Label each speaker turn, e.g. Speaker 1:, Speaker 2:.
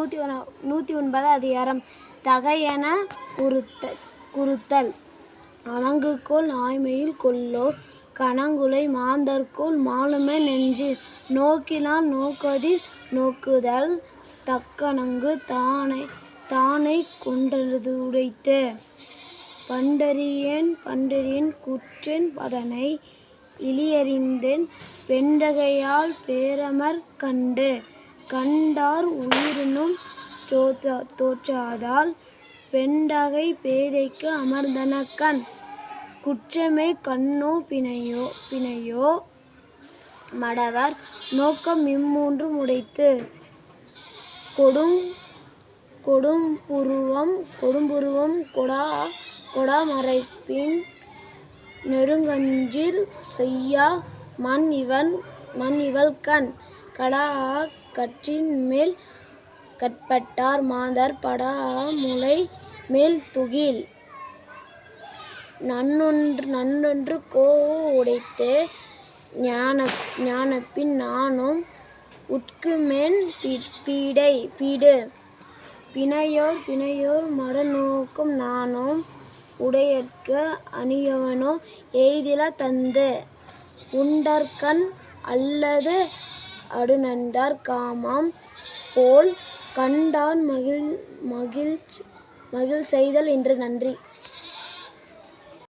Speaker 1: நூற்றி ஒன் நூற்றி ஒன்பது அதிகாரம். தகையென உறுத்த குறுத்தல் அணங்குகோல் ஆய்மையில் கொல்லோ. கணங்குலை மாந்தர்கோள் மாலுமே நெஞ்சு. நோக்கினால் நோக்கதி நோக்குதல். தக்கணங்கு தானை தானை கொன்றது உடைத்து. பண்டறியேன் பண்டறியேன் குற்றேன் பதனை. இழியறிந்தேன் பெண்டகையால் பேரமர் கண்டு. கண்டார் உயிரினும் தோற்றா தோற்றாதால் பெண்டகை பேதைக்கு அமர்ந்தன கண் குற்றமே கண்ணோ பிணையோ பிணையோ? மடவர் நோக்கம் இம்மூன்றும் உடைத்து கொடும் கொடும்புருவம் கொடும்புருவம் கொடா கொடாமறைப்பின் நெடுங்கஞ்சிற் செய்யா மண் இவன் மண் இவள் கண் கடா கற்றின் மேல் கட்பட்டார் மாந்தர் படா முளை மேல் துகில். நன்னொன்று நன்னொன்று கோவு உடைத்து ஞான ஞானப்பின் நானும் உட்குமேன் பீடை பீடு. பிணையோர் பிணையோர் மடநோக்கும் நானும் உடையற்க அணியவனோ எய்தில தந்து. உண்டற்கண் அல்லது அடுநண்டார் காமாம் போல் கண்டான் மகிழ் மகிழ்ச் மகிழ் செய்தல் என்று நன்றி.